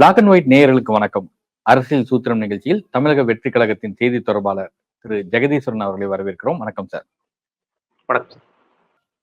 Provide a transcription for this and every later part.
Black and white நேயர்களுக்கு வணக்கம். அரசியல் சூத்திரம் நிகழ்ச்சியில் தமிழக வெற்றி கழகத்தின் செய்தி தொடர்பாளர் திரு. ஜெகதீஸ்வரன் அவர்களை வரவேற்கிறோம். வணக்கம் சார். வணக்கம்.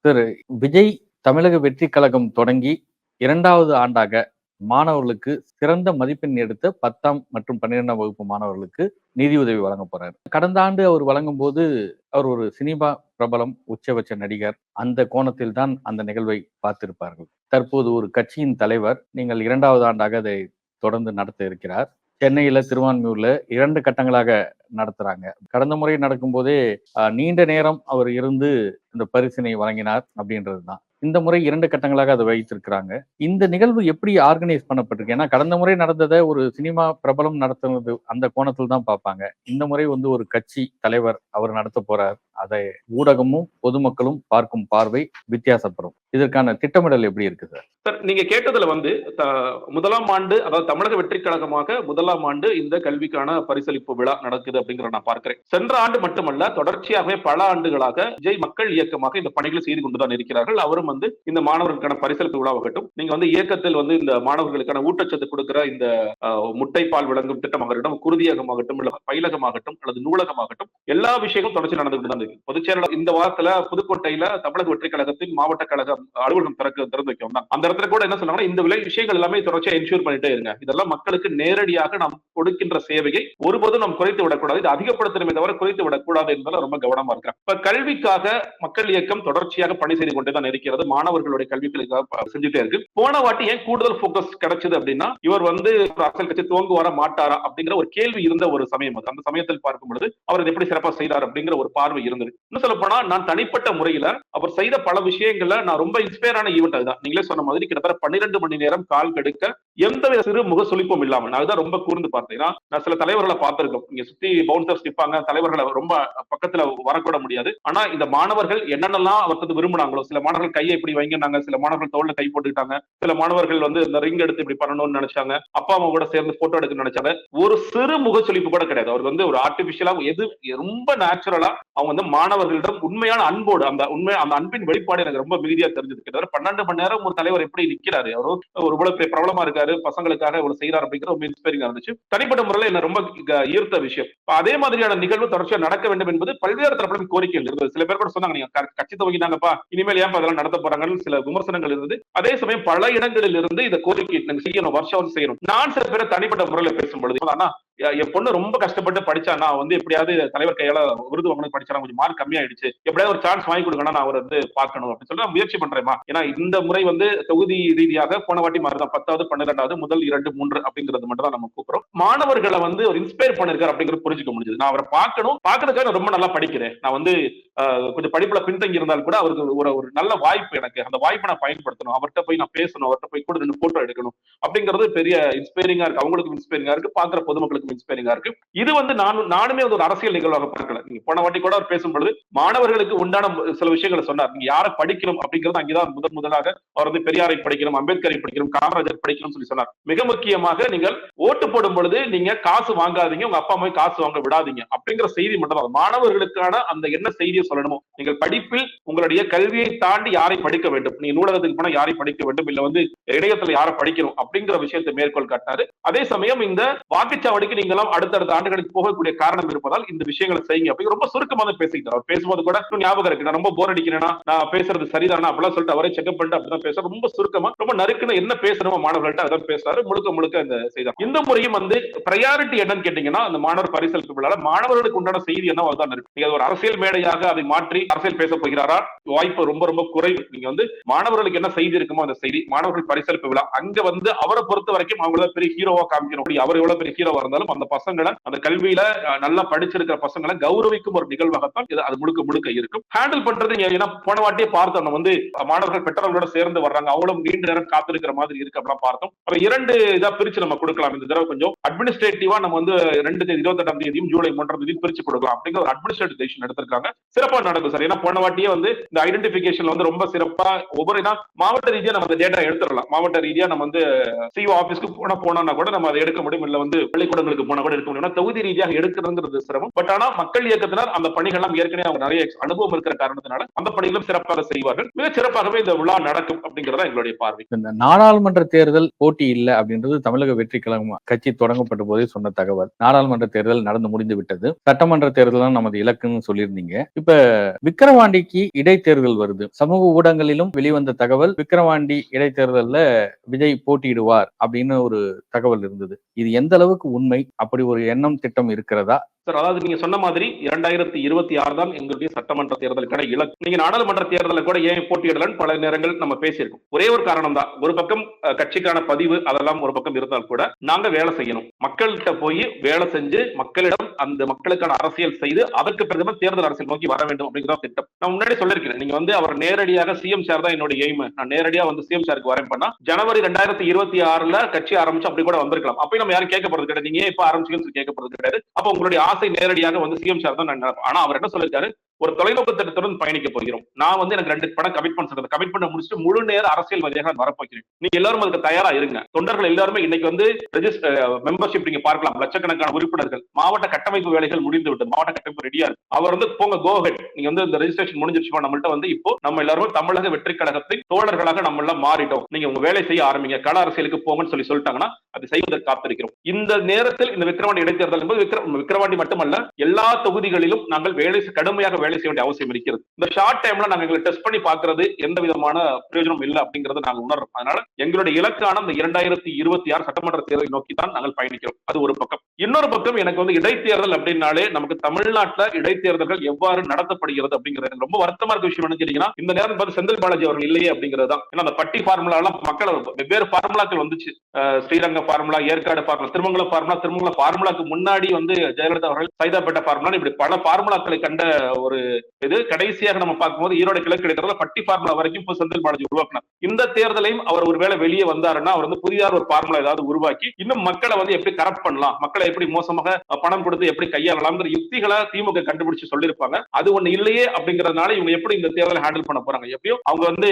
சார் விஜய் தமிழக வெற்றி கழகம் தொடங்கி இரண்டாவது ஆண்டாக மாணவர்களுக்கு சிறந்த மதிப்பெண் எடுத்த பத்தாம் மற்றும் பன்னிரெண்டாம் வகுப்பு மாணவர்களுக்கு நிதியுதவி வழங்க போறாரு. கடந்த ஆண்டு அவர் வழங்கும் போது அவர் ஒரு சினிமா பிரபலம் உச்சபட்ச நடிகர். அந்த கோணத்தில் தான் அந்த நிகழ்வை பார்த்திருப்பார்கள். தற்போது ஒரு கட்சியின் தலைவர். நீங்கள் இரண்டாவது ஆண்டாக அதை தொடர்ந்து நடத்த இருக்கிறார். சென்னையில திருவான்மியூர்ல இரண்டு கட்டங்களாக நடத்துறாங்க. கடந்த முறை நடக்கும்போதே ஆஹ், நீண்ட நேரம் அவர் இருந்து இந்த பரிசினை வழங்கினார் அப்படின்றது தான் இந்த முறை இரண்டு கட்டங்களாக அதை வைத்திருக்கிறாங்க. இந்த நிகழ்வு எப்படி ஆர்கனைஸ் பண்ணப்பட்டிருக்கு? ஏன்னா கடந்த முறை நடந்ததை ஒரு சினிமா பிரபலம் நடத்துனது அந்த கோணத்தில் தான் பார்ப்பாங்க. இந்த முறை வந்து ஒரு கட்சி தலைவர் அவர் நடத்த போறார். அதை ஊடகமும் பொதுமக்களும் பார்க்கும் பார்வை வித்தியாசப்படும். இதற்கான திட்டமிடல் எப்படி இருக்கு சார்? சார் நீங்க கேட்டதுல வந்து முதலாம் ஆண்டு அதாவது தமிழக வெற்றி கழகமாக முதலாம் ஆண்டு இந்த கல்விக்கான பரிசளிப்பு விழா நடக்குது அப்படிங்கிற நான் பார்க்கிறேன். சென்ற ஆண்டு மட்டுமல்ல தொடர்ச்சியாகவே பல ஆண்டுகளாக ஜெய் மக்கள் இயக்கமாக இந்த பணிகளை செய்து கொண்டுதான் இருக்கிறார்கள். அவரும் வந்து இந்த மாணவர்களுக்கான பரிசளிப்பு விழாவாகட்டும் நீங்க வந்து இயக்கத்தில் வந்து இந்த மாணவர்களுக்கான ஊட்டச்சத்து கொடுக்கிற இந்த முட்டை முட்டைப்பால் விளங்கும் திட்டமாகட்டும் குருதியகமாகட்டும் இல்ல பயிலகமாகட்டும் அல்லது நூலகமாகட்டும் எல்லா விஷயங்களும் தொடர்ச்சி நடந்துட்டு தான் இருக்கு பொதுச்செயலாளர் இந்த வாரத்துல புதுக்கோட்டையில தமிழக வெற்றி கழகத்தின் மாவட்ட கழக அலுவலகம் திறக்க திறந்து வைக்க வந்தாங்க அந்த இடத்துல கூட என்ன சொன்னாங்கன்னா இந்த விலை விஷயங்கள் எல்லாமே தொடர்ச்சியா என்ஷூர் பண்ணிட்டே இருங்க. இதெல்லாம் மக்களுக்கு நேரடியாக நாம் கொடுக்கின்ற சேவையை ஒருபோதும் நாம் குறைத்து விடக்கூடாது. இது அதிகப்படுத்தணுமே தவிர குறைத்து விடக்கூடாது என்பதில் ரொம்ப கவனமா இருக்கிறேன். இப்ப கல்விக்காக மக்கள் இயக்கம் தொடர்ச்சியாக பணி செய்து கொண்டே தான் இருக்கிறது. மாணவர்களுடைய கல்விகளுக்காக செஞ்சுட்டே இருக்கு. போன வாட்டி ஏன் கூடுதல் போக்கஸ் கிடைச்சது அப்படின்னா இவர் வந்து அரசியல் கட்சி துவங்குவாரா மாட்டாரா அப்படிங்கிற ஒரு கேள்வி இருந்த ஒரு சமயம் அது. அந்த சமயத்தில் பார்க்கும் பொழுது அவர் எப்படி சிறப்பாக செய்தார் அப்படிங்கிற ஒரு பார்வை இருந்தது. இன்னும் சொல்ல போனா நான் தனிப்பட்ட முறையில அவர் செய்த பல விஷயங்கள்ல நான் ரொம்ப இன்ஸ்பயர் ஆன ஈவெண்ட் அதுதான். நீங்களே சொன்ன மாதிரி கிட்டத்தட்ட பன்னிரெண்டு மணி நேரம் கால் கெடுக்க எந்த சிறு முக சுழிப்பும் இல்லாம நான் தான் ரொம்ப கூர்ந்து பார்த்தேன். நான் சில தலைவர்களை பார்த்திருக்கோம் இங்க சுத்தி பவுன்சர்ஸ் நிற்பாங்க தலைவர்களை ரொம்ப பக்கத்துல வரக்கூட முடியாது. ஆனா இந்த மாணவர்கள் என்னென்னலாம் அவர்கிட்ட விரும்பினாங்களோ சில மாணவர்கள் கையை இப்படி வைங்கினாங்க சில மாணவர்கள் தோல்ல கை போட்டுக்கிட்டாங்க சில மாணவர்கள் வந்து இந்த ரிங் எடுத்து இப்படி பண்ணணும்னு நினைச்சாங்க அப்பா அம்மா கூட சேர்ந்து போட்டோ எடுக்கணும்னு நினைச்சாங்க. ஒரு சிறு முகச்சுளிப்பு கூட கிடையாது. அவர் வந்து ஒரு ஆர்டிபிஷியலா எது ரொம்ப நேச்சுரலா அவங்க வந்து மாணவர்களிடம் உண்மையான அன்போடு அந்த உண்மை அந்த அன்பின் வெளிப்பாடு எனக்கு ரொம்ப மிகுதியா தெரிஞ்சது. கிட்டத்தட்ட பன்னெண்டு மணி நேரம் ஒரு தலைவர் எப்படி நிக்கிறாரு அவர் ஒரு இவ்வளவு பிரபலமா இருக்காரு பசங்களுக்காக இவ்வளவு செய்யறாரு அப்படிங்கிற ரொம்ப இன்ஸ்பைரிங்கா இருந்துச்சு. தனிப்பட்ட முறையில் என்ன ரொம்ப ஈர்த்த விஷயம். அதே மாதிரியான நிகழ்வு தொடர்ச்சியா நடக்க வேண்டும் என்பது பல்வேறு தரப்பிலும் கோரிக்கைகள் இருந்தது. சில பேர் கூட சொன்னாங்க நீங்க கட்சி துவங்கினாங்கப்பா இனிமேல் ஏன் அதெல்லாம் நடத்த போறாங்கன்னு சில விமர்சனங்கள் இருந்தது. அதே சமயம் பல இடங்களில் இருந்து இந்த கோரிக்கை நாங்க செய்யணும் வருஷம் வருஷம் செய்யணும். நான் சில பேரை தனிப்பட்ட முறையில பேசும் பொழுது ஆனா என் பொண்ணு ரொம்ப கஷ்டப்பட்டு படிச்சா நான் வந்து எப்படியாவது தலைவர் கையால விருது வாங்கணும் படிச்சா கொஞ்சம் மார்க் கம்மியாயிடுச்சு. எப்படியாவது ஒரு சான்ஸ் வாங்கி கொடுக்கணும் நான் அவர் வந்து பார்க்கணும் அப்படின்னு சொல்லி நான் முயற்சி பண்றேமா ஏன்னா இந்த முறை வந்து தொகுதி ரீதியாக போன வாட்டி மாதிரி தான் பத்தாவது பன்னிரெண்டாவது முதல் இரண்டு மூன்று அப்படிங்கிறது மட்டும் தான் நம்ம கூப்பிடுறோம். மாணவர்களை வந்து ஒரு இன்ஸ்பயர் பண்ணிருக்காரு அப்படிங்கிறது புரிஞ்சுக்க முடிஞ்சது. நான் அவரை பார்க்கணும். பார்க்கறதுக்காக நான் ரொம்ப நல்லா படிக்கிறேன். நான் வந்து கொஞ்சம் படிப்புல பின்தங்கி இருந்தாலும் கூட அவருக்கு ஒரு ஒரு நல்ல வாய்ப்பு எனக்கு. அந்த வாய்ப்பை நான் பயன்படுத்தணும். அவர்கிட்ட போய் நான் பேசணும். அவர்கிட்ட போய் கூட ரெண்டு போட்டோ எடுக்கணும். அப்படிங்கிறது பெரிய இன்ஸ்பைரிங்கா இருக்கு. அவங்களுக்கும் இன்ஸ்பைரிங்கா இருக்கு. பாக்குற பொதுமக்களுக்கும் இன்ஸ்பைரிங்கா இருக்கு. இது வந்து நானும் நானுமே வந்து ஒரு அரசியல் நிகழ்வாக பார்க்கல. நீங்க போன வாட்டி கூட அவர் பேசும்பொழுது மாணவர்களுக்கு உண்டான சில விஷயங்களை சொன்னார். நீங்க யாரை படிக்கணும் அப்படிங்கிறது அங்கேதான் முதன் முதலாக அவர் வந்து பெரியாரை படிக்கணும் அம்பேத்கரை படிக்கணும் காமராஜர் படிக்கணும் சொல்லி சொன்னார். மிக முக்கியமாக நீங்கள் ஓட்டு போடும் பொழுது நீங்க காசு வாங்காதீங்க. உங்க அப்பா அம்மா காசு வாங்க விடாதீங்க. அப்படிங்கிற செய்தி மட்டும் மாணவர்களுக்கான அந்த என்ன செய்தியை சொல்லணுமோ? நீங்கள் படிப்பில் உங்களுடைய கல்வியை தாண்டி யாரை படிக்க வேண்டும்? நீங்க நூலகத்துக்கு போனா யாரை படிக்க வேண்டும்? இல்ல வந்து இடையத்துல யாரை படிக்கணும்? அப்படிங்கிற விஷயத்தை மேற்கோள் காட்டினாரு. அதே சமயம் இந்த வாக்குச்சாவடிக்கு நீங்க எல்லாம் அடுத்தடுத்த ஆண்டுகளுக்கு போகக்கூடிய காரணம் இருப்பதால் இந்த விஷயங்களை செய்யுங்க. அப்படிங்கிற ரொம்ப சுருக்கமாக தான் பேசிக்கிட்டார் அவர் பேசும்போது கூட ஞாபகம் இருக்கு. நான் ரொம்ப போர் அடிக்கிறேன்னா நான் பேசுறது சரிதானா? அப்படிலாம் சொல்லிட்டு அவரே செக்அப் பண்ணிட்டு அப்படிதான் பேசுற ரொம்ப சுருக்கமா ரொம்ப நறுக்குன்னு என்ன பேசணுமோ மாணவர்கள்ட்ட அதான் பேசுறாரு. முழுக்க முழுக்க இந்த செய்தார். இந்த முறையும் வந்து பிரையாரிட்டி என்னன்னு கேட்டீங்கன்னா அந்த மாணவர் பரிசளிப்பு விழால மாணவர்களுக்கு உண்டான செய்தி என்ன அதுதான் இருக்கு. நீங்க ஒரு அரசியல் மேடையாக அதை மாற்றி அரசியல் பேச போகிறாரா? வாய்ப்பு ரொம்ப ரொம்ப குறைவு. நீங்க வந்து மாணவர்களுக்கு என்ன செய்தி இருக்குமோ அந்த செய்தி மாணவர்கள் பரிசளிப்பு விழா அங்க வந்து அவரை பொறுத்த வரைக்கும் அவங்கள பெரிய ஹீரோவா காமிக்கணும். அப்படி அவர் எவ்வளவு பெரிய ஹீரோவா இருந்தாலும் அந்த பசங்களை அந்த கல்வியில நல்லா படிச்சிருக்கிற பசங்களை கௌரவிக்கும் ஒரு நிகழ்வாகத்தான் இது அது முழுக்க முழுக்க இருக்கும். ஹேண்டில் பண்றது ஏன்னா போன வாட்டியே பார்த்தோம். நம்ம வந்து மாணவர்கள் பெற்றோர்களோட சேர்ந்து வர்றாங்க. அவங்களும் நீண்ட நேரம் காத்திருக்கிற மாதிரி இருக்கு அப்படிலாம் பார்த்தோம். அப்ப இரண்டு இதா பிரிச்சு நம்ம கொடுக்கலாம். இந்த தடவை கொஞ்சம் அட்மினிஸ்ட்ரேட்டிவா நம்ம வந்து ரெண்டு தேதி இருபத்தி எட்டாம் தேதியும் ஜூலை மூன்றாம் தேதியும் பிரிச்சு கொடுக்கலாம் அப்படிங்கிற ஒரு அட்மினிஸ்ட்ரேட்டிவ் டெசிஷன் எடுத்திருக்காங்க. சிறப்பா நடக்கும் சார். ஏன்னா போன வாட்டியே வந்து இந்த ஐடென்டிபிகேஷன்ல வந்து ரொம்ப சிறப்பா ஒவ்வொரு மாவட்ட ரீதியா நம்ம அந்த டேட்டா எடுத்துடலாம். மாவட்ட ரீதியா நம்ம வந்து சிஓ ஆபீஸ்க்கு போனா போனோம்னா கூட நம்ம அதை எடுக்க முடியும். இல்ல வந்து பள்ளிக்கூடங்களுக்கு போனா கூட எடுக்க முடியும். தொகுதி ரீதியாக எடுக்கிறதுங்கிறது சிரமம். பட் ஆனா மக்கள் இயக்கத்தினர் அந்த பணிகள்லாம் ஏற்கனவே அவங்க நிறைய அனுபவம் இருக்கிற காரணத்தினால அந்த பணிகளும் சிறப்பாக செய்வார்கள். மிக சிறப்பாகவே இந்த விழா நடக்கும் அப்படிங்கறத எங்களுடைய பார்வை. இந்த நாடாளுமன்ற தேர்தல் போட்டி இல்ல அப்படின்றது தமிழக வெற்றி கழகம் கட்சி தொடங்கப்பட்ட போதே சொன்ன தகவல். நாடாளுமன்ற தேர்தல் நடந்து முடிந்து விட்டது. சட்டமன்ற தேர்தல் தான் நமது இலக்குன்னு சொல்லியிருந்தீங்க. இப்ப விக்கிரவாண்டிக்கு இடைத்தேர்தல் வருது. சமூக ஊடகங்களிலும் வெளிவந்த தகவல் விக்கிரவாண்டி இடைத்தேர்தல்ல விஜய் போட்டியிடுவார் அப்படின்னு ஒரு தகவல் இருந்தது. இது எந்த அளவுக்கு உண்மை? அப்படி ஒரு எண்ணம் திட்டம் இருக்கிறதா? சார் அதாவது நீங்க சொன்ன மாதிரி இரண்டாயிரத்தி இருபத்தி ஆறு தான் எங்களுடைய சட்டமன்ற தேர்தலுக்கான இலக்கு. நீங்க நாடாளுமன்ற தேர்தலில் கூட ஏன் போட்டியிடலன்னு பல நேரங்கள் நம்ம பேசியிருக்கோம். ஒரே ஒரு காரணம் தான். ஒரு பக்கம் கட்சிக்கான பதிவு அதெல்லாம் ஒரு பக்கம் இருந்தால் கூட நாங்க வேலை செய்யணும். மக்கள்கிட்ட போய் வேலை செஞ்சு மக்களிடம் அந்த மக்களுக்கான அரசியல் செய்து அதற்கு பிறகு தேர்தல் அரசியல் நோக்கி வர வேண்டும் அப்படிங்கிற திட்டம். நான் முன்னாடி சொல்லியிருக்கிறேன். நீங்க வந்து அவர் நேரடியாக சிஎம் சார் தான் என்னோட எய்ம் நான் நேரடியா வந்து சிஎம் சாருக்கு வரேன் பண்ணா ஜனவரி ரெண்டாயிரத்தி இருபத்தி ஆறுல கட்சி ஆரம்பிச்சு அப்படி கூட வந்திருக்கலாம். அப்பயும் நம்ம யாரும் கேட்க போறது கிடையாது. நீங்க இப்ப ஆரம்பிச்சுன்னு சொல்லி கேட்க போறது கிடையாது. அப்ப உங்களுடைய ஆசை நேரடியாக வந்து சிஎம் சார் தான் ஆனா அவர் என்ன சொல்லிருக்காரு ஒரு தொலைநோக்கு திட்டத்துடன் பயணிக்க போகிறோம். நான் வந்து எனக்கு ரெண்டு படம் கமிட்மெண்ட்ஸ் இருக்கு கமிட்மெண்ட் முடிச்சுட்டு முழு நேர அரசியல்வாதியாக நான் வரப்போகிறேன். நீங்க எல்லாரும் அதுக்கு தயாரா இருங்க. தொண்டர்கள் எல்லாருமே இன்னைக்கு வந்து ரெஜிஸ்டர் மெம்பர்ஷிப் நீங்க பார்க்கலாம். லட்சக்கணக்கான உறுப்பினர்கள். மாவட்ட கட்டமைப்பு வேலைகள் முடிந்து விட்டது. மாவட்ட கட்டமைப்பு ரெடியா இருக்கு. அவர் வந்து போங்க கோஹெட் நீங்க வந்து இந்த ரெஜிஸ்ட்ரேஷன் முடிஞ்சிருச்சுமா நம்மள்ட்ட வந்து இப்போ நம்ம எல்லாருமே தமிழக வெற்றி கழகத்தின் தோழர்களாக நம்ம எல்லாம் மாறிட்டோம். நீங்க உங்க வேலை செய்ய ஆரம்பிங்க. கள அரசியலுக்கு போங்கன்னு சொல்லி சொல்லிட்டாங்கன்னா அதை செய்வதற்கு காத்திருக்கிறோம். இந்த நேரத்தில் இந்த விக்கிரவாண்டி இடைத்தேர்தல் என்பது விக்ர- விக்கிரவாண்டி மட்டுமல்ல எல்லா தொகுதிகளிலும் நாங்கள் வேலை கடுமையாக வேலை செய்ய வேண்டிய அவசியம் இருக்கிறது. இந்த ஷார்ட் டைம்ல நாங்க எங்களை டெஸ்ட் பண்ணி பாக்குறது எந்த விதமான பிரயோஜனம் இல்லை அப்படிங்கறத நாங்க உணர்றோம். அதனால எங்களுடைய இலக்கான இந்த இரண்டாயிரத்தி இருபத்தி ஆறு சட்டமன்ற தேர்தலை நோக்கி தான் நாங்கள் பயணிக்கிறோம். அது ஒரு பக்கம். இன்னொரு பக்கம் எனக்கு வந்து இடைத்தேர்தல் அப்படின்னாலே நமக்கு தமிழ்நாட்டுல இடைத்தேர்தல்கள் எவ்வாறு நடத்தப்படுகிறது அப்படிங்கிறது. எனக்கு ரொம்ப வருத்தமா இருக்க விஷயம் என்ன இந்த நேரம் பார்த்து செந்தில் பாலாஜி அவர்கள் இல்லையே அப்படிங்கிறது தான். ஏன்னா அந்த பட்டி ஃபார்முலா எல்லாம் மக்கள் வெவ்வேறு ஃபார்முலாக்கள் வந்துச்சு. Sriranga formula Yercaud formula Thirumangalam formula Thirumangalam ஃபார்முலாக்கு முன்னாடி வந்து ஜெயலலிதா அவர்கள் சைதாப்பேட்டை ஃபார்முலா இப்படி பல ஃபார்முலாக்களை கண்ட ஒரு இது. கடைசியாக நம்ம பார்க்கும்போது ஈரோடு கிழக்கு இடைத்தேர்தல் பட்டி ஃபார்முலா வரைக்கும் இப்போ செந்தில் பாலாஜி உருவாக்கினார். இந்த தேர்தலையும் அவர் ஒருவேளை வெளியே வந்தாருன்னா அவர் வந்து புதிதாக ஒரு ஃபார்முலா ஏதாவது உருவாக்கி இன்னும் மக்களை வந்து எப்படி கரப்ட் பண்ணலாம் மக்களை எப்படி மோசமாக பணம் கொடுத்து எப்படி கையாளலாம்ங்கிற யுக்திகளை திமுக கண்டுபிடிச்சு சொல்லியிருப்பாங்க. அது ஒண்ணு இல்லையே அப்படிங்கறதுனால இவங்க எப்படி இந்த தேர்தலை ஹேண்டில் பண்ண போறாங்க? எப்படியும் அவங்க வந்து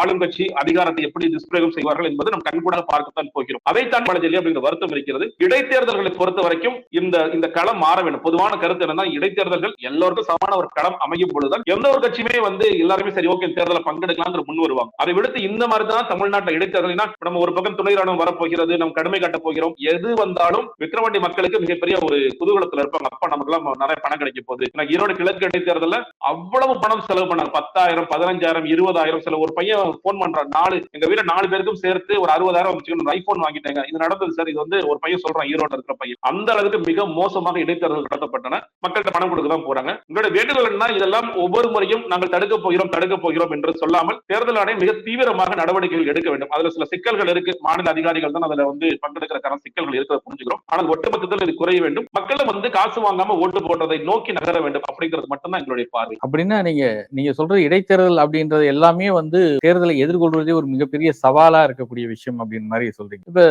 ஆளுங்கட்சி அதிகாரத்தை எப்படி துஷ்பிரயோகம் செய்வார்கள் என்பது நம்ம கண்கூடாக பார்க்கத்தான் போகிறோம். அதைத்தான் பாலாஜி அப்படிங்கிற வருத்தம் இருக்கிறது. இடைத்தேர்தல்களை பொறுத்த வரைக்கும் இந்த இந்த களம் மாற வேண்டும் பொதுவான கருத்து என்னன்னா இடைத்தேர்தல்கள் எல்லோருக்கும் சமமான ஒரு களம் அமையும் பொழுதுதான் எந்த ஒரு கட்சியுமே வந்து எல்லாருமே சரி ஓகே தேர்தலில் பங்கெடுக்கலாம் முன் வருவாங்க. அதை விடுத்து இந்த மாதிரி தான் தமிழ்நாட்டில் இடைத்தேர்தல்னா நம்ம ஒரு பக்கம் துணை ராணுவம் வரப்போகிறது நம்ம கடுமை கட்ட போகிறோம். எது வந்தாலும் விக்ரவாண்டி மக்களுக்கு மிகப்பெரிய ஒரு குதூகலத்துல இருப்பாங்க. அப்ப நமக்கு எல்லாம் நிறைய பணம் கிடைக்க போகுது. எனக்கு ஈரோடு கிழக்கு இடைத்தேர்தல அவ்வளவு பணம் செலவு பண்ணாங்க. பத்தாயிரம் பதினஞ்சாயிரம் இருபதாயிரம் சில ஒரு பையன் போன் பண்றான். நாலு எங்க வீட நாலு பேருக்கும் சேர்த்து ஒரு அறுபதாயிரம் வச்சுக்கணும். ஐபோன் வாங்கிட்டாங்க. இது நடந்தது சார். இது வந்து ஒரு பையன் சொல்றான் ஈரோடு இருக்கிற பையன். அந்த அளவுக்கு மிக மோசமாக இடைத்தேர்தல் நடத்தப்பட்டன. மக்கள்கிட்ட பணம் கொடுக்க தான் போறாங்க. உங்களுடைய வேண்டுதல் என்ன இதெல்லாம் ஒவ்வொரு முறையும் நாங்கள் தடுக்க போகிறோம் தடுக்க போகிறோம் என்று சொல்லாமல் தேர்தல் ஆணையம் மிக தீவிரமாக நடவடிக்கைகள் எடுக்க வேண்டும். அதுல சில சிக்கல்கள் இருக்கு. மாநில அதிகாரிகள் தான் அதுல வந்து பங்கெடுக்கிறதுக்கான சிக்கல்கள் இருக்கிறத புரிஞ்சுக்கிறோம். ஆனால் ஒட்டுமொத்தத்தில் இது குறைய வேண்டும். மக்களும் வந்து காசு வாங்காம ஓட்டு போடுறதை நோக்கி நகர வேண்டும். அப்படிங்கிறது மட்டும்தான் எங்களுடைய பார்வை. அப்படின்னா நீங்க நீங்க சொல்றது இடைத்தேர்தல் அப்படின்றது எல்லாமே வந்து தேர்தலை எதிர்கொள்வதே ஒரு மிகப்பெரிய சவாலா இருக்கக்கூடிய விஷயம் அப்படின்னு மாதிரி சொல்றீங்க. இப்ப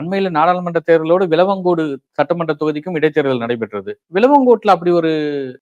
அண்மையில நாடாளுமன்ற தேர்தலோடு விலவங்கோடு சட்டமன்ற தொகுதிக்கும் இடைத்தேர்தல் நடைபெற்று நடைபெற்றது விலவங்கோட்டில் அப்படி ஒரு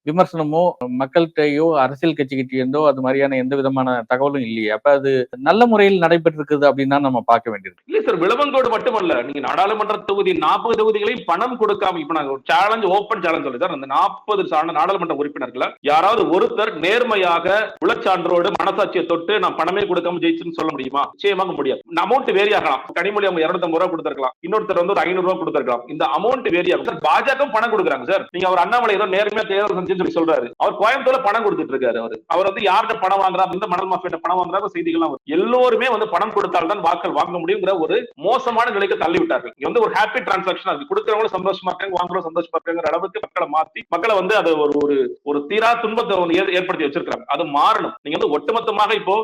விமர்சனமோ மக்கள்கிட்டயோ அரசியல் கட்சிகிட்டேருந்தோ அது மாதிரியான எந்த விதமான தகவலும் இல்லையே. அப்ப அது நல்ல முறையில் நடைபெற்றிருக்குது அப்படின்னு தான் நம்ம பார்க்க வேண்டியிருக்கு இல்ல சார் விலவங்கோடு மட்டுமல்ல நீங்க நாடாளுமன்ற தொகுதி நாற்பது தொகுதிகளையும் பணம் கொடுக்காம இப்ப நாங்க ஒரு சேலஞ்ச் ஓப்பன் சேலஞ்ச் சொல்லி சார் அந்த நாற்பது நாடாளுமன்ற உறுப்பினர்களை யாராவது ஒருத்தர் நேர்மையாக உளச்சான்றோடு மனசாட்சியை தொட்டு நான் பணமே கொடுக்காம ஜெயிச்சுன்னு சொல்ல முடியுமா? நிச்சயமாக முடியாது. அமௌண்ட் வேரி ஆகலாம். கனிமொழி அவங்க இருநூத்தம்பது ரூபா கொடுத்திருக்கலாம். இன்னொருத்தர் வந்து ஒரு ஐநூறு ரூபா கொடுத்திருக்கலாம். இந்த அமௌண்ட் வேரி ஆகும். சார் பாஜக பணம் கொடுக்குறாங்க. சார். நீங்க அவர் அண்ணாமலை ஏதோ நேர்மையா தேர்தல் செஞ்சுன்னு சொல்லி சொல்றாரு. அவர் கோயம்புத்தூர்ல பணம் கொடுத்துட்டு இருக்காரு அவர். அவர் வந்து யார்கிட்ட பணம் வாங்குறாரு? இந்த மணல் மாஃபியிட்ட பணம் வாங்குறாரு? செய்திகள்லாம் வரும். எல்லோருமே வந்து பணம் கொடுத்தால் தான் வாக்கள் வாங்க முடியுங்கிற ஒரு மோசமான நிலைக்கு தள்ளி விட்டார்கள் இங்க வந்து ஒரு ஹாப்பி டிரான்சாக்ஷன் அது கொடுக்குறவங்களும் சந்தோஷமா இருக்காங்க வாங்குறவங்க சந்தோஷமா இருக்காங்கிற அளவுக்கு மக்களை மாத்தி மக்களை வந்து அது ஒரு ஒரு ஒரு தீரா துன்பத்தை வந்து ஏற்படுத்தி வச்சிருக்காங்க அது மாறணும். நீங்க வந்து ஒட்டுமொத்தமாக இப்போ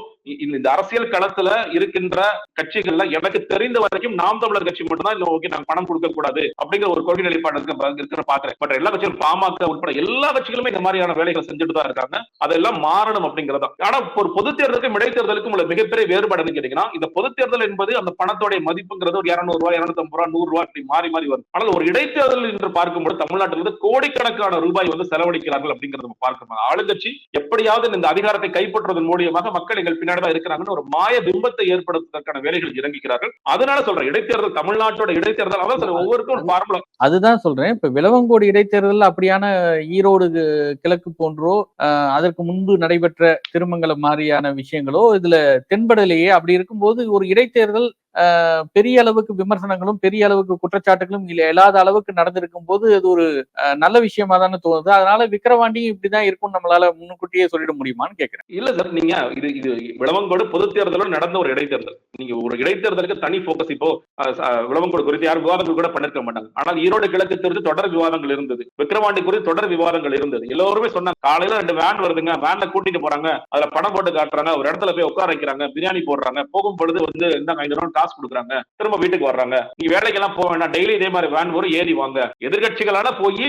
இந்த அரசியல் களத்துல இருக்கின்ற கட்சிகள்ல எனக்கு தெரிந்த வரைக்கும் நாம் தமிழர் கட்சி மட்டும்தான் இல்ல ஓகே நாங்க பணம் கொடுக்க கூடாது அப்படிங்கிற ஒரு கொள்கை நிலைப்பாடு இருக்கிற பாக்குறேன். பட் எல்லா கட்சிகளும் பாமக உட்பட எல்லா கட்சிகளுமே இந்த மாதிரியான வேலைகளை செஞ்சுட்டு தான் இருக்காங்க. அதெல்லாம் மாறணும் அப்படிங்கறதா ஆனா ஒரு பொது தேர்தலுக்கும் இடைத்தேர்தலுக்கும் உள்ள மிகப்பெரிய வேறுபாடு கேட்டீங்கன்னா இந்த பொது தேர்தல் என்பது அந்த பணத்தோடைய மதிப்புங்கிறது ஒரு இருநூறு ரூபாய் இருநூத்தி ரூபாய் நூறு ரூபாய் இப்படி மாறி மாறி வரும். ஆனால் ஒரு இடைத்தேர்தல் என்று பார்க்கும்போது தமிழ்நாட்டில் இருந்து கோடிக்கணக்கான ரூபாய் வந்து செலவழிக்கிறார்கள் அப்படிங்கறத பார்க்கணும் ஆளுங்கட்சி எப்படியாவது இந்த அதிகாரத்தை கைப்பற்றுவதன் மூலியமாக மக்கள் எங்கள் பின்னாடி தான் இருக்கிறாங்கன்னு ஒரு மாய பிம்பத்தை ஏற்படுத்துவதற்கான வேலைகள் இறங்கிக்கிறார்கள் அதனால சொல்றேன் இடைத்தேர்தல் தமிழ்நாட்டோட இடைத்தேர்தல் அதான் சொல்றேன் ஒவ்வொருக்கும் ஒரு ஃபார்முலா அதுதான் சொல்றேன். இப்ப விலவங்கோடு இடைத்தேர்தல் அப்படியான ஈரோடு கிழக்கு போன்றோ ஆஹ், அதற்கு முன்பு நடைபெற்ற திருமங்கலம் மாதிரியான விஷயங்களோ இதுல தென்படலையே. அப்படி இருக்கும்போது ஒரு இடைத்தேர்தல் பெரிய அளவுக்கு விமர்சனங்களும் பெரிய அளவுக்கு குற்றச்சாட்டுகளும் இல்லை இல்லாத அளவுக்கு நடந்திருக்கும் போது அது ஒரு நல்ல விஷயமா தானே தோணுது. அதனால விக்கிரவாண்டியும் இப்படிதான் இருக்கும் நம்மளால முன்னுக்கூட்டியே சொல்லிட முடியுமான்னு கேட்கிறேன் இல்ல சார் நீங்க இது இது விளவங்கோடு பொது தேர்தலோட நடந்த ஒரு இடைத்தேர்தல். நீங்க ஒரு இடைத்தேர்தலுக்கு தனி போக்கஸ் இப்போ விளவங்கோடு குறித்து யாரும் விவாதங்கள் கூட பண்ணிருக்க மாட்டாங்க. ஆனால் ஈரோடு கிழக்கு தெரிஞ்சு தொடர் விவாதங்கள் இருந்தது. விக்கிரவாண்டி குறித்து தொடர் விவாதங்கள் இருந்தது. எல்லோருமே சொன்னாங்க காலையில ரெண்டு வேன் வருதுங்க வேன்ல கூட்டிட்டு போறாங்க. அதுல பணம் போட்டு காட்டுறாங்க ஒரு இடத்துல போய் உட்கார வைக்கிறாங்க பிரியாணி போடுறாங்க. போகும் பொழுது வந்து இந்த ஐநூறு ரூபா காசு கொடுக்குறாங்க திரும்ப வீட்டுக்கு வர்றாங்க. நீங்க வேலைக்கெல்லாம் போக வேண்டாம். டெய்லி இதே மாதிரி வேன் வரும் ஏறி வாங்க. எதிர்கட்சிகளான போய்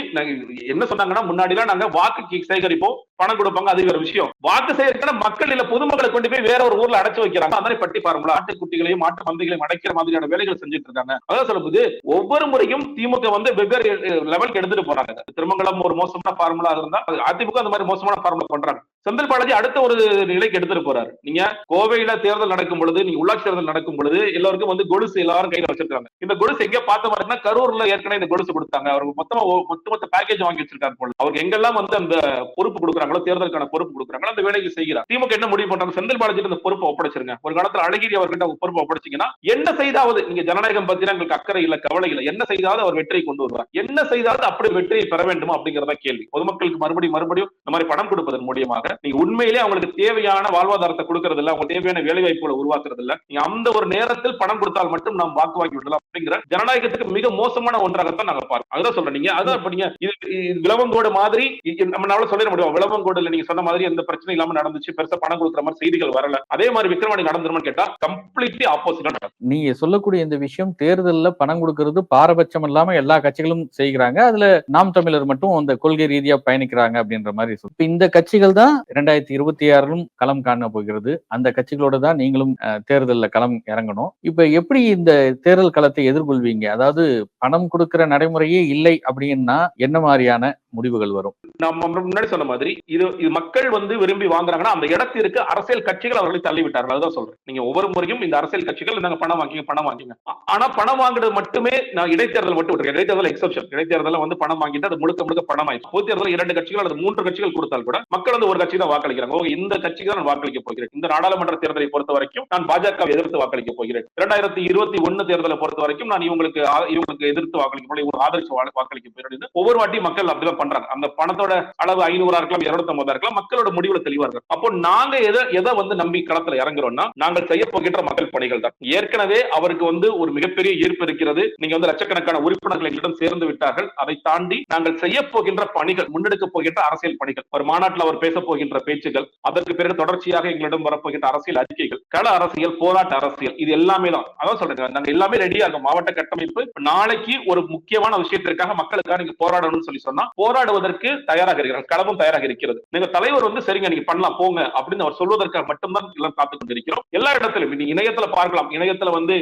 என்ன சொன்னாங்கன்னா முன்னாடி எல்லாம் நாங்க வாக்கு சேகரிப்போம். பணம் கொடுப்பாங்க அது வேற விஷயம். வாக்கு செய்யறதுக்கான மக்கள் இல்ல பொதுமக்களை கொண்டு போய் வேற ஒரு ஊர்ல அடைச்சு வைக்கிறாங்க. அந்த மாதிரி பட்டி பாருங்களா? ஆட்டுக்குட்டிகளையும் மாட்டு பந்தைகளையும் அடைக்கிற மாதிரியான வேலைகள் செஞ்சுட்டு இருக்காங்க. அதான் சொல்லும்போது ஒவ்வொரு முறையும் திமுக வந்து வெவ்வேறு லெவலுக்கு எடுத்துட்டு போறாங்க. திருமங்கலம் ஒரு மோசமான ஃபார்முலா இருந்தா அது அதிமுக அந்த மாதிரி மோசமான ஃபார்முலா பண்றாங்க. செந்தில் பாலாஜி அடுத்த ஒரு நிலைக்கு எடுத்துட்டு போறாரு. நீங்க கோவையில தேர்தல் நடக்கும் பொழுது நீங்க உள்ளாட்சி தேர்தல் நடக்கும் பொழுது எல்லாருக்கும் வந்து கொலுசு எல்லாரும் கையில வச்சிருக்காங்க. இந்த கொலுசு எங்க பார்த்த மாதிரினா கரூர்ல ஏற்கனவே இந்த கொலுசு கொடுத்தாங்க. அவருக்கு மொத்தமா மொத்த மொத்த பேக்கேஜ் வாங்கி வச்சிருக்காரு போல. அவருக்கு எங்கெல்லாம் வந்து அந்த பொறுப்பு கொடுக்குறாங்க? கொடுக்குறாங்களோ தேர்தலுக்கான பொறுப்பு கொடுக்குறாங்களோ? அந்த வேலைக்கு செய்கிறார். திமுக என்ன முடிவு பண்றாங்க? செந்தில் பாலாஜி அந்த பொறுப்பை ஒப்படைச்சிருங்க. ஒரு காலத்துல அழகிரி அவர்கிட்ட பொறுப்பை ஒப்படைச்சிங்கன்னா என்ன செய்தாவது நீங்க ஜனநாயகம் பத்தினா உங்களுக்கு அக்கறை இல்ல கவலை இல்ல. என்ன செய்தாவது அவர் வெற்றியை கொண்டு வருவார். என்ன செய்தாவது அப்படி வெற்றியை பெற வேண்டுமா அப்படிங்கறத கேள்வி. பொதுமக்களுக்கு மறுபடியும் மறுபடியும் இந்த மாதிரி பணம் கொடுப்பதன் மூலியமாக நீங்க உண்மையிலே அவங்களுக்கு தேவையான வாழ்வாதாரத்தை கொடுக்கறது இல்ல அவங்க தேவையான வேலை வாய்ப்புகளை உருவாக்குறது இல்ல. நீங்க அந்த ஒரு நேரத்தில் பணம் கொடுத்தால் மட்டும் நாம் வாக்கு வாங்கி விடலாம் அப்படிங்கிற ஜனநாயகத்துக்கு மிக மோசமான ஒன்றாகத்தான் நாங்க பார்க்கோம் அதுதான் சொல்றேன் நீங்க அதான் இப்ப நீங்க இது விளவங்கோடு மாதிரி நம்மளால சொல்லிட முடியும்? விளவம் விளவங்கோடுல நீங்க சொன்ன மாதிரி எந்த பிரச்சனை இல்லாம நடந்துச்சு பெருசா பணம் கொடுக்குற மாதிரி செய்திகள் வரல. அதே மாதிரி விக்ரவாணி நடந்துருமான்னு கேட்டா கம்ப்ளீட்லி ஆப்போசிட்டா நடக்கும். நீங்க சொல்லக்கூடிய இந்த விஷயம் தேர்தல்ல பணம் கொடுக்கறது பாரபட்சம் இல்லாம எல்லா கட்சிகளும் செய்கிறாங்க. அதுல நாம் தமிழர் மட்டும் அந்த கொள்கை ரீதியா பயணிக்கிறாங்க அப்படின்ற மாதிரி இப்ப இந்த கட்சிகள் தான் இரண்டாயிரத்தி இருபத்தி ஆறிலும் களம் காண போகிறது. அந்த கட்சிகளோட தான் நீங்களும் தேர்தல்ல களம் இறங்கணும். இப்ப எப்படி இந்த தேர்தல் களத்தை எதிர்கொள்வீங்க? அதாவது பணம் கொடுக்கிற நடைமுறையே இல்லை அப்படின்னா என்ன மாதிரியான முடிவுகள் வரும்? நம்ம முன்னாடி சொன்ன மாதிரி இது இது மக்கள் வந்து விரும்பி வாங்குறாங்கன்னா அந்த இடத்திற்கு அரசியல் கட்சிகள் அவர்களை தள்ளிவிட்டார்கள். அதுதான் சொல்றேன். நீங்க ஒவ்வொரு முறையும் இந்த அரசியல் கட்சிகள் நாங்க பணம் வாங்கிங்க பணம் வாங்கிங்க. ஆனா பணம் வாங்குறது மட்டுமே நான் இடைத்தேர்தல் மட்டும் விட்டுருக்கேன். இடைத்தேர்தல் எக்ஸப்ஷன் இடைத்தேர்தல வந்து பணம் வாங்கிட்டு அது முழுக்க முழுக்க பணம் ஆயிடுச்சு. பொது தேர்தல் இரண்டு கட்சிகள் அல்லது மூன்று கட்சிகள் கொடுத்தால் கூட மக்கள் வந்து ஒரு கட்சி தான் வாக்களிக்கிறாங்க. ஓகே இந்த கட்சிக்கு தான் நான் வாக்களிக்க போகிறேன். இந்த நாடாளுமன்ற தேர்தலை பொறுத்த வரைக்கும் நான் பாஜக எதிர்த்து வாக்களிக்க போகிறேன். இரண்டாயிரத்தி இருபத்தி ஒன்னு தேர்தலை பொறுத்த வரைக்கும் நான் இவங்களுக்கு இவங்களுக்கு எதிர்த்து வாக்களிக்க போகிறேன் இவங்க ஆதரிச்சு வாக்களிக்க போகிறேன் ஒவ்வொரு வாட்டி மக்கள் அப்படிதான் பண்றாங்க. அந்த பணத்தோட அளவு ஐநூறா இருக்கலாம் இருநூத்தி ஐம்பதா இருக்கலாம் மக்களோட முடிவுல தெளிவா இருக்கும் அப்போ நாங்க எதை எதை வந்து நம்பி களத்துல இறங்குறோம்னா நாங்கள் செய்ய போகின்ற மக்கள் பணிகள் தான். ஏற்கனவே அவருக்கு வந்து ஒரு மிகப்பெரிய ஈர்ப்பு இருக்கிறது. நீங்க வந்து லட்சக்கணக்கான உறுப்பினர்கள் எங்களிடம் சேர்ந்து விட்டார்கள். அதை தாண்டி நாங்கள் செய்ய போகின்ற பணிகள் முன்னெடுக்க போகின்ற அரசியல் பணிகள் ஒரு மாநாட்டில் அவர் பேச போகின்ற பேச்சுகள் அதற்கு பிறகு தொடர்ச்சியாக எங்களிடம் வரப்போகின்ற அரசியல் அறிக்கைகள் கள அரசியல் போராட்ட அரசியல் இது எல்லாமே தான். அதான் சொல்றேன் நாங்க எல்லாமே ரெடியா இருக்கோம். மாவட்ட கட்டமைப்பு நாளைக்கு ஒரு முக்கியமான விஷயத்திற்காக மக்களுக்காக நீங்க போராடணும்னு சொல்லி சொன்னா போராடுவதற்கு தயாராக இருக்கிறார்கள் களமும் தயாராக இருக்கிறது நீங்க தலைவர் வந்து சரிங்க நீங்க பண்ணலாம் போங்க அப்படின்னு அவர் சொல்வதற்காக மட்டும்தான் எல்லாம் காத்து கொண்டிருக்கிறோம் எல்லா இடத்திலும் நீங்க இணையத்துல பார்க்கலாம். இணையத்துல வந்து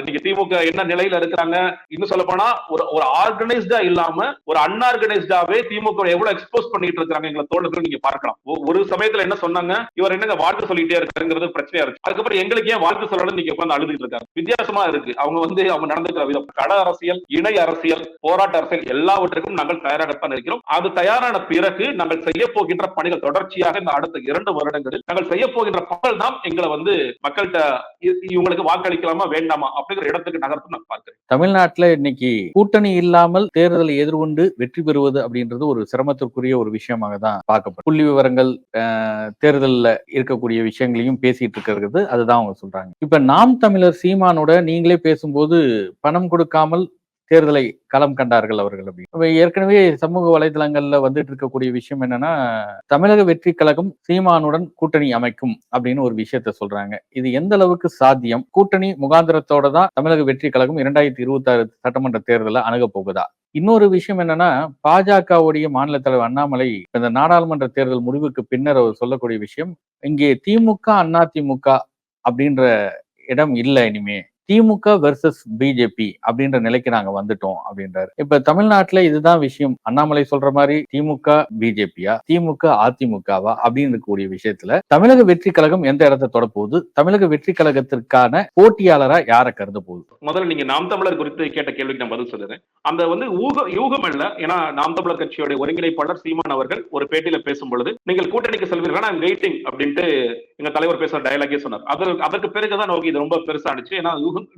இன்னைக்கு திமுக என்ன நிலையில இருக்கிறாங்க? இன்னும் சொல்ல போனா ஒரு ஒரு ஆர்கனைஸ்டா இல்லாம ஒரு அன்ஆர்கனைஸ்டாவே திமுக எவ்வளவு எக்ஸ்போஸ் பண்ணிட்டு இருக்காங்க எங்களை தோழர்கள் நீங்க பார்க்கலாம். ஒரு சமயத்துல என்ன சொன்னாங்க? இவர் என்னங்க வாழ்த்து சொல்லிட்டே இருக்காருங்கிறது பிரச்சனையா இருக்கு அதுக்கப்புறம் எங்களுக்கு ஏன் வாழ்த்து சொல்லணும்னு நீங்க உட்கார்ந்து அழுதுட்டு இருக்காங்க. வித்தியாசமா இருக்கு. அவங்க வந்து அவங்க நடந்துக்கிற விதம். கட அரசியல் இணை அரசியல் போராட்ட அரசியல் எல்லாவற்றுக்கும் நாங்கள் தயாராகத்தான் இருக்கிறோம். அது தயாரான பிறகு நாங்கள் செய்ய போகின்ற பணிகள் தொடர்ச்சியாக இந்த அடுத்த இரண்டு வருடங்களில் நாங்கள் செய்ய போகின்ற பணிகள் தான் எங்களை வந்து மக்கள்கிட்ட இவங்களுக்கு வாக்களிக்கலாமா வேண்டாமா அப்படிங்கிற இடத்துக்கு நகர்த்து நான் பார்க்கிறேன் தமிழ்நாட்டுல இன்னைக்கு கூட்டணி இல்லாமல் தேர்தலை எதிர்கொண்டு வெற்றி பெறுவது அப்படின்றது ஒரு சிரமத்திற்குரிய ஒரு விஷயமாக தான் பார்க்கப்படும். புள்ளி விவரங்கள் தேர்தலில் தேர்தல்ல இருக்கக்கூடிய விஷயங்களையும் பேசிட்டு இருக்கிறது. அதுதான் அவங்க சொல்றாங்க. இப்ப நாம் தமிழர் சீமானோட நீங்களே பேசும்போது பணம் கொடுக்காமல் தேர்தலை களம் கண்டார்கள் அவர்கள் அப்படி ஏற்கனவே சமூக வலைதளங்கள்ல வந்துட்டு இருக்கக்கூடிய விஷயம் என்னன்னா தமிழக வெற்றி கழகம் சீமானுடன் கூட்டணி அமைக்கும் அப்படின்னு ஒரு விஷயத்த சொல்றாங்க. இது எந்த அளவுக்கு சாத்தியம்? கூட்டணி முகாந்திரத்தோட தான் தமிழக வெற்றி கழகம் இரண்டாயிரத்தி இருபத்தி ஆறு சட்டமன்ற தேர்தலை அணுக போகுதா? இன்னொரு விஷயம் என்னன்னா பாஜகவுடைய மாநில தலைவர் அண்ணாமலை இந்த நாடாளுமன்ற தேர்தல் முடிவுக்கு பின்னர் அவர் சொல்லக்கூடிய விஷயம் இங்கே திமுக அண்ணா திமுக அப்படின்ற இடம் இல்லை இனிமே. திமுக வெர்சஸ் பிஜேபி அப்படின்ற நிலைக்கு நாங்க வந்துட்டோம் அப்படின்றாரு. இப்ப தமிழ்நாட்டுல இதுதான் விஷயம். அண்ணாமலை சொல்ற மாதிரி திமுக பிஜேபியா திமுக அதிமுகவா? அப்படின்னு கூடிய விஷயத்துல தமிழக வெற்றி கழகம் எந்த இடத்தை தொடப்போகுது? தமிழக வெற்றி கழகத்திற்கான போட்டியாளரா யாரை கருத போகுது? முதல்ல நீங்க நாம் தமிழர் குறித்து கேட்ட கேள்விக்கு நான் பதில் சொல்லுறேன். அந்த வந்து ஊக யூகம் அல்ல. ஏன்னா நாம் தமிழர் கட்சியோட ஒருங்கிணைப்பாளர் சீமான் அவர்கள் ஒரு பேட்டியில பேசும் பொழுது நீங்கள் கூட்டணிக்கு செல்வீர்கள்? வெயிட்டிங் அப்படின்ட்டு எங்க தலைவர் பேசுற டயலாகே சொன்னார். அது அதற்கு பிறகுதான் நோக்கி இது ரொம்ப பெருசானுச்சு ஏன்னா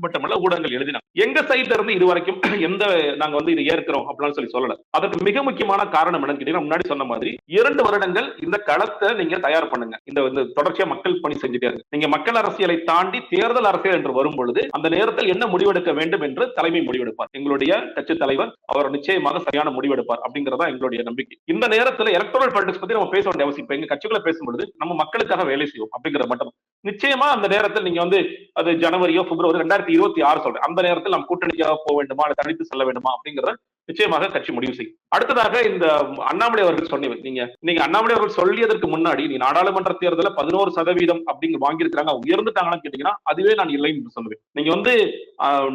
மட்டுமல்ல ஊடகங்கள் எழுதினா. எங்க சைட்ல இருந்து இது வரைக்கும் எந்த நாங்க வந்து இதை ஏற்கிறோம் அப்படின்னு சொல்லி சொல்லல. அதற்கு மிக முக்கியமான காரணம் என்னன்னு கேட்டீங்கன்னா முன்னாடி சொன்ன மாதிரி இரண்டு வருடங்கள் இந்த களத்தை நீங்க தயார் பண்ணுங்க. இந்த தொடர்ச்சியா மக்கள் பணி செஞ்சுட்டே இருக்கு. நீங்க மக்கள் அரசியலை தாண்டி தேர்தல் அரசியல் என்று வரும் பொழுது அந்த நேரத்தில் என்ன முடிவெடுக்க வேண்டும் என்று தலைமை முடிவெடுப்பார். எங்களுடைய கட்சி தலைவர் அவர் நிச்சயமாக சரியான முடிவெடுப்பார் அப்படிங்கறதா எங்களுடைய நம்பிக்கை. இந்த நேரத்துல எலக்ட்ரல் பாலிடிக்ஸ் பத்தி நம்ம பேச வேண்டிய அவசியம் எங்க கட்சிகளை பேசும்பொழுது நம்ம மக்களுக்காக வேலை செய்வோம் அப்படிங்கறது மட்டும். நிச்சயமா அந்த நேரத்தில் நீங்க வந்து அது ஜனவரியோ பிப்ரவரி ரெண்டாயிரத்தி இருபத்தி ஆறு சொல்றேன். அந்த நேரத்தில் நாம் கூட்டணிக்காக போக வேண்டுமா? அல்லது தனித்து செல்ல வேண்டுமா? அப்படிங்கறத நிச்சயமாக கட்சி முடிவு செய்யும் அடுத்ததாக இந்த அண்ணாமலை அவர்கள் சொன்னீங்க நீங்க நீங்க அண்ணாமலை அவர்கள் சொல்லியதற்கு முன்னாடி நீ நாடாளுமன்ற தேர்தல பதினோரு சதவீதம் அப்படிங்க வாங்கியிருக்காங்க உயர்ந்துட்டாங்கன்னு கேட்டீங்கன்னா அதுவே நான் இல்லை என்று சொல்லுவேன். நீங்க வந்து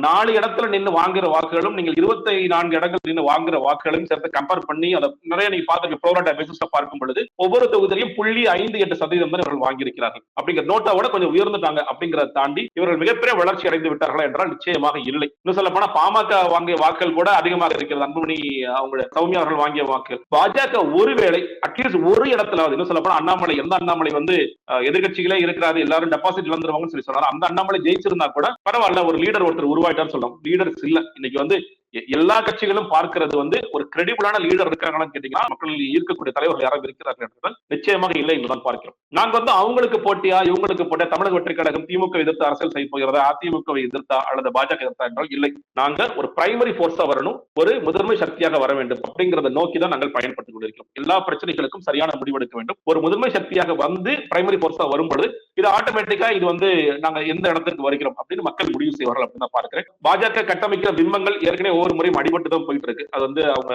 நாலு இடத்துல நின்று வாங்குற வாக்குகளும் நீங்கள் இருபத்தி நான்கு இடங்கள் நின்று வாங்குற வாக்குகளையும் சேர்த்து கம்பேர் பண்ணி அதை நிறைய நீங்க பார்த்து ப்ரோராட்டா பேசிஸ்ல பார்க்கும் பொழுது ஒவ்வொரு தொகுதியிலையும் புள்ளி ஐந்து எட்டு சதவீதம் தான் இவர்கள் வாங்கியிருக்கிறார்கள். அப்படிங்கிற நோட்டாவோட கொஞ்சம் உயர்ந்துட்டாங்க அப்படிங்கிறத தாண்டி இவர்கள் மிகப்பெரிய வளர்ச்சி அடைந்து விட்டார்களா என்றால் நிச்சயமாக இல்லை. இன்னும் சொல்ல போனா பாமக வாங்கிய வாக்குகள் கூட அதிகமாக இருக்கிறது. அன்புமணி அவங்களோட சௌமியா அவர்கள் வாங்கிய வாக்கு. பாஜக ஒருவேளை அட்லீஸ்ட் ஒரு இடத்துல இன்னும் சொல்ல போனா அண்ணாமலை எந்த அண்ணாமலை வந்து எதிர்கட்சிகளே எதிர்க்கட்சிகளே இருக்கிறாரு எல்லாரும் டெபாசிட் வந்துருவாங்கன்னு சொல்லி சொன்னாரு? அந்த அண்ணாமலை ஜெயிச்சிருந்தா கூட பரவாயில்ல ஒரு லீடர் ஒருத்தர் உருவாயிட்டான்னு சொல்லலாம். லீடர்ஸ் இல்ல. இன்னைக்கு வந்து எல்லா கட்சிகளும் பார்க்கிறது வந்து ஒரு கிரெடிபிளான லீடர் இருக்காங்களான்னு கேட்டீங்கன்னா மக்கள் ஈர்க்கக்கூடிய தலைவர்கள் யாரும் இருக்கிறார்கள் என்றால் நிச்சயமாக இல்லை என்றுதான் பார்க்கிறோம். நாங்க வந்து அவங்களுக்கு போட்டியா இவங்களுக்கு போட்டியா தமிழக வெற்றி கழகம் திமுக எதிர்த்து அரசியல் செய்ய போகிறதா அதிமுகவை எதிர்த்தா அல்லது பாஜக எதிர்த்தா என்றால் இல்லை. நாங்க ஒரு பிரைமரி போர்ஸா வரணும் ஒரு முதன்மை சக்தியாக வர வேண்டும் அப்படிங்கறத நோக்கி தான் நாங்கள் பயன்படுத்திக் கொண்டிருக்கிறோம். எல்லா பிரச்சனைகளுக்கும் சரியான முடிவெடுக்க வேண்டும். ஒரு முதன்மை சக்தியாக வந்து பிரைமரி போர்ஸா வரும்பொழுது இது ஆட்டோமேட்டிக்கா இது வந்து நாங்க எந்த இடத்துக்கு வருகிறோம் அப்படின்னு மக்கள் முடிவு செய்வார்கள் அப்படின்னு தான் பார்க்கிறேன். பாஜக கட்டமைக்கிற பிம்பங்கள் ஏற்கனவே ஒவ்வொரு முறையும் அடிபட்டு தான் போயிட்டு இருக்கு. அது வந்து அவங்க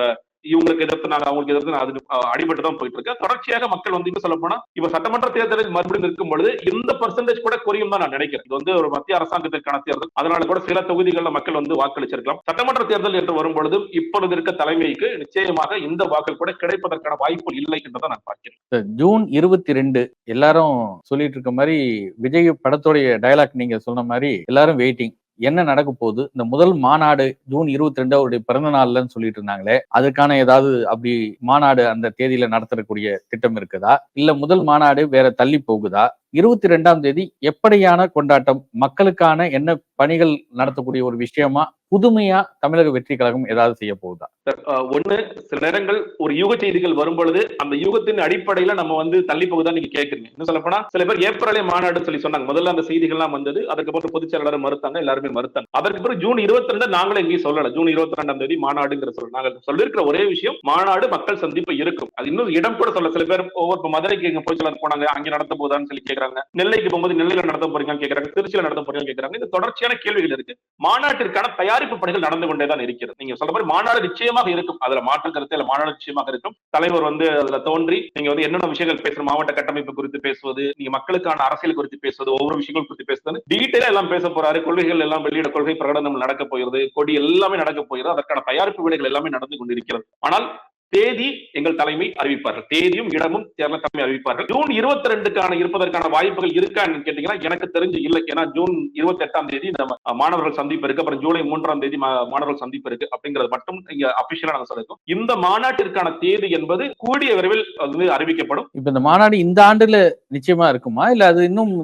இவங்களுக்கு எதிர்த்து நாங்க அவங்களுக்கு எதிர்த்து நான் அது அடிபட்டு தான் போயிட்டு இருக்கு தொடர்ச்சியாக மக்கள் வந்து இன்னும் சொல்ல போனா இப்ப சட்டமன்ற தேர்தலில் மறுபடியும் நிற்கும் பொழுது இந்த பர்சன்டேஜ் கூட குறையும் தான் நான் நினைக்கிறேன். இது வந்து ஒரு மத்திய அரசாங்கத்திற்கான தேர்தல். அதனால கூட சில தொகுதிகளில் மக்கள் வந்து வாக்களிச்சிருக்கலாம். சட்டமன்ற தேர்தல் என்று வரும்பொழுது இப்பொழுது இருக்க தலைமைக்கு நிச்சயமாக இந்த வாக்கள் கூட கிடைப்பதற்கான வாய்ப்பு இல்லை என்றதை நான் பார்க்கிறேன். ஜூன் இருபத்தி ரெண்டு எல்லாரும் சொல்லிட்டு இருக்க மாதிரி விஜய் படத்துடைய டயலாக் நீங்க சொன்ன மாதிரி எல்லாரும் வெயிட்டிங் என்ன நடக்க போகுது? இந்த முதல் மாநாடு ஜூன் இருபத்தி ரெண்டு அவருடைய பிறந்த நாள்லன்னு சொல்லிட்டு இருந்தாங்களே அதுக்கான ஏதாவது அப்படி மாநாடு அந்த தேதியில நடத்தக்கூடிய திட்டம் இருக்குதா? இல்ல முதல் மாநாடு வேற தள்ளி போகுதா? இருபத்தி ரெண்டாம் தேதி எப்படியான கொண்டாட்டம்? மக்களுக்கான என்ன பணிகள் நடத்தக்கூடிய ஒரு விஷயமா? புதுமையா தமிழக வெற்றி கழகம் ஏதாவது செய்ய போகுதா? ஒண்ணு சில நேரங்கள் ஒரு யூக செய்திகள் வரும் பொழுது அந்த யூகத்தின் அடிப்படையில நம்ம வந்து தள்ளி போகுதா நீங்க கேக்குறீங்க. இன்னும் சொல்ல போனா சில பேர் ஏப்ரலே மாநாடு சொல்லி சொன்னாங்க. முதல்ல அந்த செய்திகள்லாம் வந்தது. அதுக்கப்புறம் பொதுச் செயலாளர் மறுத்தாங்க. எல்லாருமே மறுத்தாங்க. அதற்கு பிறகு ஜூன் இருபத்தி ரெண்டு நாங்களும் எங்கேயும் சொல்லல. ஜூன் இருபத்தி ரெண்டாம் தேதி மாநாடுங்கிற சொல்ல நாங்க சொல்லியிருக்கிற ஒரே விஷயம் மாநாடு மக்கள் சந்திப்பு இருக்கும். அது இன்னும் இடம் கூட சொல்ல சில பேர் ஒவ்வொரு மதுரைக்கு எங்க பொதுச் செயலாளர் போனாங்க. அங்கே நடத்த போதான்னு சொல்லி கேக்குறாங்க. நெல்லைக்கு போகும்போது நெல்லையில நடத்த போறீங்கன்னு கேக்குறாங்க. திருச்சியில நடத்த போறீங்கன்னு கேக்குறாங்க. இந்த தொடர்ச்சியான கேள்விகள் இருக்கு. மாநாட்டிற்கான தயார் தயாரிப்பு பணிகள் நடந்து கொண்டே தான் இருக்கிறது. நீங்க சொல்ற மாதிரி மாநாடு நிச்சயமாக இருக்கும். அதுல மாற்று கருத்து இல்ல மாநாடு நிச்சயமாக இருக்கும். தலைவர் வந்து அதுல தோன்றி நீங்க வந்து என்னென்ன விஷயங்கள் பேசுற மாவட்ட கட்டமைப்பு குறித்து பேசுவது நீங்க மக்களுக்கான அரசியல் குறித்து பேசுவது ஒவ்வொரு விஷயங்கள் குறித்து பேசுவது டீட்டெயிலா எல்லாம் பேச போறாரு. கொள்கைகள் எல்லாம் வெளியிட கொள்கை பிரகடனம் நடக்க போகிறது கொடி எல்லாமே நடக்க போகிறது. அதற்கான தயாரிப்பு வேலைகள் எல்லாமே நடந்து கொண்டிருக்கிறது. ஆனால் தேதி எங்கள் தலைமை அறிவிப்பார்கள். தேதியும் இடமும் தேர்தல் தலைமை அறிவிப்பார்கள். ஜூன் இருபத்தி ரெண்டுக்கான இருப்பதற்கான வாய்ப்புகள் இருக்கான்னு கேட்டீங்கன்னா எனக்கு தெரிஞ்சு இல்லை. ஏன்னா ஜூன் இருபத்தி எட்டாம் தேதி நம்ம மாணவர்கள் சந்திப்பு இருக்கு. அப்புறம் ஜூலை மூன்றாம் தேதி மாணவர்கள் சந்திப்பு இருக்கு. அப்படிங்கிறது மட்டும் இங்க அபிஷியலா நாங்க சொல்லிருக்கோம். இந்த மாநாட்டிற்கான தேதி என்பது கூடிய விரைவில் அது அறிவிக்கப்படும். இப்ப இந்த மாநாடு இந்த ஆண்டுல நிச்சயமா இருக்குமா? இல்ல அது இன்னும்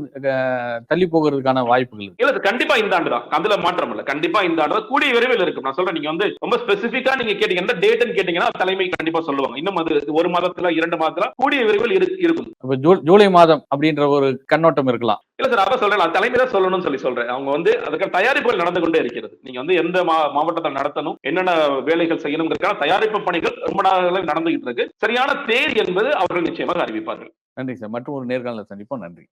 தள்ளி போகிறதுக்கான வாய்ப்புகள் இல்ல அது கண்டிப்பா இந்த ஆண்டு தான். அதுல மாற்றம் இல்ல. கண்டிப்பா இந்த ஆண்டு தான். கூடிய விரைவில் இருக்கும். நான் சொல்றேன் நீங்க வந்து ரொம்ப ஸ்பெசிபிக்கா நீங்க கேட்டீங்க. எந்த டேட்னு கேட்டீங்கன்னா தலைமை கண்டிப்பா சொல்லுவாங்க. இன்னும் அது ஒரு மாதத்துல இரண்டு மாதத்துல கூடிய விரைவில் இரு- இருக்கும். ஜூலை மாதம் அப்படின்ற ஒரு கண்ணோட்டம் இருக்கலாம். இல்ல சார் அதான் சொல்றேன் நான் தலைமை தான் சொல்லணும்னு சொல்லி சொல்றேன். அவங்க வந்து அதுக்கான தயாரிப்புகள் நடந்து கொண்டே இருக்கிறது. நீங்க வந்து எந்த மாவட்டத்தில் நடத்தணும் என்னென்ன வேலைகள் செய்யணுங்கிறதுக்கான தயாரிப்பு பணிகள் ரொம்ப நாளாக நடந்துகிட்டு இருக்கு. சரியான தேதி என்பது அவர்கள் நிச்சயமாக அறிவிப்பார்கள். நன்றி சார். மற்றும் ஒரு நேர்காணல சந்திப்போம். நன்றி.